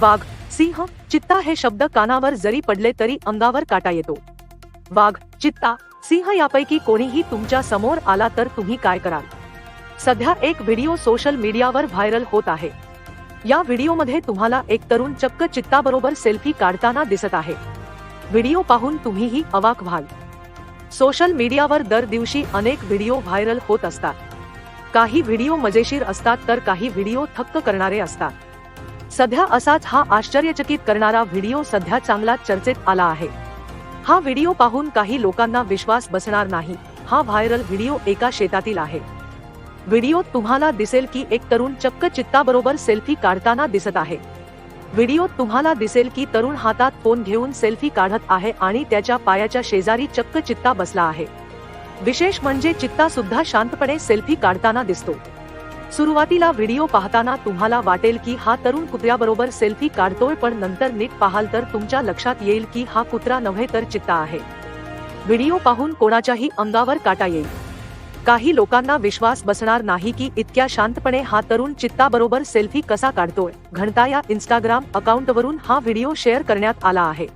वाघ सिंह चित्ता हे शब्द कानावर जरी पडले तरी अंगावर काटा येतो. वाघ चित्ता सिंह यापैकी कोणीही तुमच्यासमोर आला तर तुम्ही काय कराल? सध्या एक व्हिडिओ सोशल मीडियावर व्हायरल होत आहे. या व्हिडिओमध्ये तुम्हाला एक तरुण चक्क चित्ताबरोबर सेल्फी काढताना दिसत आहे. व्हिडिओ पाहून तुम्हीही अवाक व्हाल. सोशल मीडियावर दर दिवशी अनेक व्हिडिओ व्हायरल होत असतात. काही व्हिडिओ मजेशीर असतात तर काही व्हिडिओ थक्क करणारे असतात. सध्या असाच हा आश्चर्यचकित करणारा व्हिडिओ सध्या चांगला चर्चेत आला आहे. हा व्हिडिओ पाहून काही लोकांना विश्वास बसणार नाही. हा व्हायरल व्हिडिओ एका शेतातील आहे. व्हिडिओत तुम्हाला दिसेल की एक तरुण चक्क चित्ताबरोबर सेल्फी काढताना दिसत आहे. व्हिडिओत तुम्हाला दिसेल की तरुण हातात फोन घेऊन सेल्फी काढत आहे आणि त्याच्या पायाच्या शेजारी चक्क चित्ता बसला आहे. विशेष म्हणजे चित्ता सुद्धा शांतपणे सेल्फी काढताना दिसतो. सुरुवातीला व्हिडिओ पाहताना तुम्हाला वाटेल की हा तरुण कुत्र्याबरोबर सेल्फी काढतोय पण नंतर नीट पाहाल तर तुमच्या लक्षात येईल की हा कुत्रा नव्हे तर चित्ता आहे. व्हिडिओ पाहून कोणाच्याही अंगावर काटा येईल. काही लोकांना विश्वास बसणार नाही की इतक्या शांतपणे हा तरुण चित्ताबरोबर सेल्फी कसा काढतोय. घंटा या इंस्टाग्राम अकाउंटवरून हा व्हिडिओ शेअर करण्यात आला आहे.